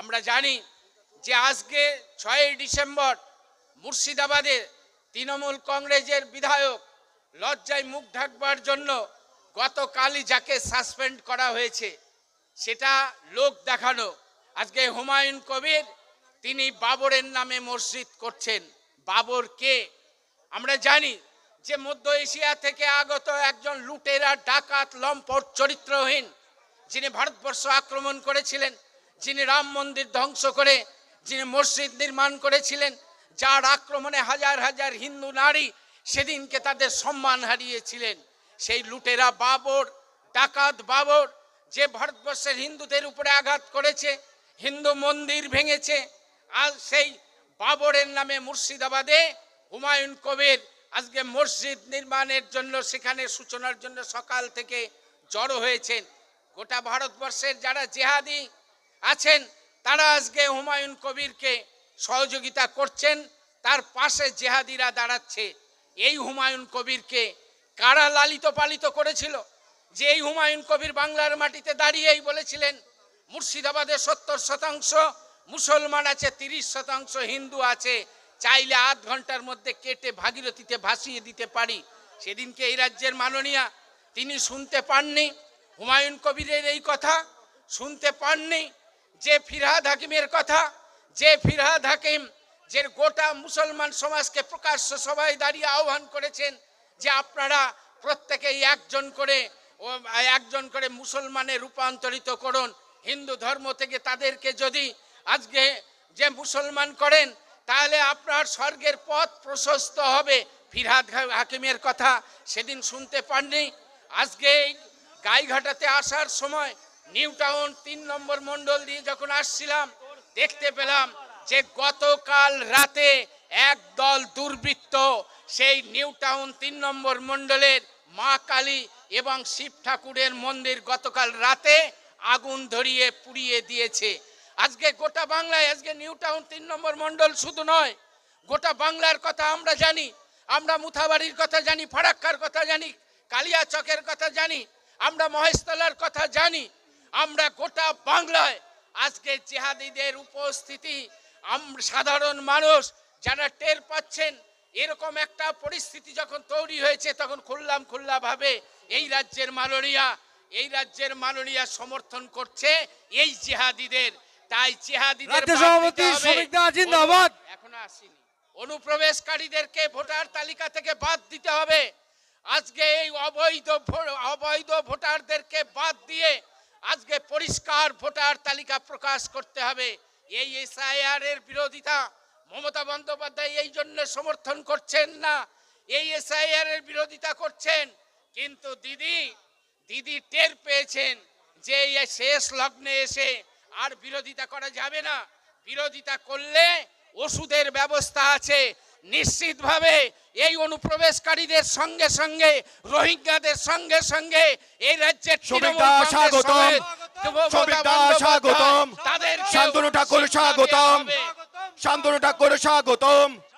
আমরা জানি যে আজকে ছয়ই ডিসেম্বর মুর্শিদাবাদে তৃণমূল কংগ্রেসের বিধায়ক লজ্জায় মুখ ঢাকবার জন্য গতকালই যাকে সাসপেন্ড করা হয়েছে, সেটা লোক দেখানো। আজকে হুমায়ুন কবির, তিনি বাবরের নামে মসজিদ করছেন। বাবর কে? আমরা জানি যে মধ্য এশিয়া থেকে আগত একজন লুটেরা, ডাকাত, লম্পট, চরিত্রহীন, যিনি ভারতবর্ষ আক্রমণ করেছিলেন যিনি রাম মন্দির ধ্বংস করে, যিনি মসজিদ নির্মাণ করেছিলেন, যার আক্রমণে হাজার হাজার হিন্দু নারী সেদিনকে তাদের সম্মান হারিয়েছিলেন। সেই লুটেরা বাবর, ডাকাত বাবর, যে ভারতবর্ষের হিন্দুদের উপরে আঘাত করেছে, হিন্দু মন্দির ভেঙেছে, আর সেই বাবরের নামে মুর্শিদাবাদে হুমায়ুন কবির আজকে মসজিদ নির্মাণের জন্য, সেখানে সূচনার জন্য সকাল থেকে জড়ো হয়েছেন। গোটা ভারতবর্ষের যারা জেহাদি আছেন, তারা আজকে হুমায়ুন কবিরকে সহযোগিতা করছেন, তার পাশে জেহাদিরা দাঁড়াচ্ছে। এই হুমায়ুন কবিরকে কারা লালিত পালিত করেছিল? যে এই হুমায়ুন কবির বাংলার মাটিতে দাঁড়িয়েই বলেছিলেন, মুর্শিদাবাদে সত্তর শতাংশ, মুসলমান আছে তিরিশ শতাংশ, হিন্দু আছে, চাইলে আধ ঘণ্টার মধ্যে কেটে ভাগীরথীতে ভাসিয়ে দিতে পারি। সেদিনকে এই রাজ্যের মাননীয়া, তিনি শুনতে পাননি। হুমায়ুন কবিরের এই কথা শুনতে পাননি। যে ফিরহাদ হাকিমের কথা, যে ফিরহাদ হাকিম, যে গোটা মুসলমান সমাজকে প্রকাশ্য সবাই দাঁড়িয়ে আহ্বান করেছেন যে আপনারা প্রত্যেকেই একজন করে একজন করে মুসলমানে রূপান্তরিত করুন। হিন্দু ধর্ম থেকে তাদেরকে যদি আজকে যে মুসলমান করেন, তাহলে আপনার স্বর্গের পথ প্রশস্ত হবে। ফিরহাদ হাকিমের কথা সেদিন শুনতে পাননি। আজকে গাইঘাটাতে আসার সময় নিউ টাউন তিন নম্বর মণ্ডল দিয়ে যখন আসছিলাম, দেখতে পেলাম যে গতকাল রাতে এক দল দুর্বৃত্ত সেই নিউ টাউন তিন নম্বর মণ্ডলের মা কালী এবং শিব ঠাকুরের মন্দির গতকাল রাতে আগুন ধরিয়ে পুড়িয়ে দিয়েছে। আজকে গোটা বাংলায়, আজকে নিউ টাউন তিন নম্বর মণ্ডল শুধু নয়, গোটা বাংলার কথা আমরা জানি, আমরা মুথাবাড়ির কথা জানি, ফারাক্কার কথা জানি কালিয়া চকের কথা জানি, আমরা মহেশতলার কথা জানি আমরা গোটা বাংলায় আজকে জেহাদিদের উপস্থিতি সাধারণ মানুষ যারা টের পাচ্ছেন এরকম একটা পরিস্থিতি যখন তৈরি হয়েছে তখন খুললাম খুল্লা ভাবে এই রাজ্যের মাননীয়া এই রাজ্যের মাননীয়া সমর্থন করছে এই জেহাদিদের। তাই জেহাদিদের। এখনও আসেনি। অনুপ্রবেশকারীদেরকে ভোটার তালিকা থেকে বাদ দিতে হবে। আজকে এই অবৈধ অবৈধ ভোটারদেরকে বাদ দিয়ে পরিষ্কার ভোটার তালিকা প্রকাশ করতে হবে। এই এসআইআর এর বিরোধিতা মমতা বন্দ্যোপাধ্যায় এই জন্য সমর্থন করছেন না। এই এসআইআর এর বিরোধিতা করছেন, কিন্তু দিদি দিদি টের পেয়েছেন যে শেষ লগ্নে এসে আর বিরোধিতা করা যাবে না। বিরোধিতা করলে ওষুধের ব্যবস্থা আছে নিশ্চিতভাবে এই অনুপ্রবেশকারীদের সঙ্গে সঙ্গে রোহিঙ্গাদের সঙ্গে সঙ্গে এই রাজ্যের স্বাগতম। তাদেরকেও শান্তনু ঠাকুর স্বাগতম। শান্তনু ঠাকুর স্বাগতম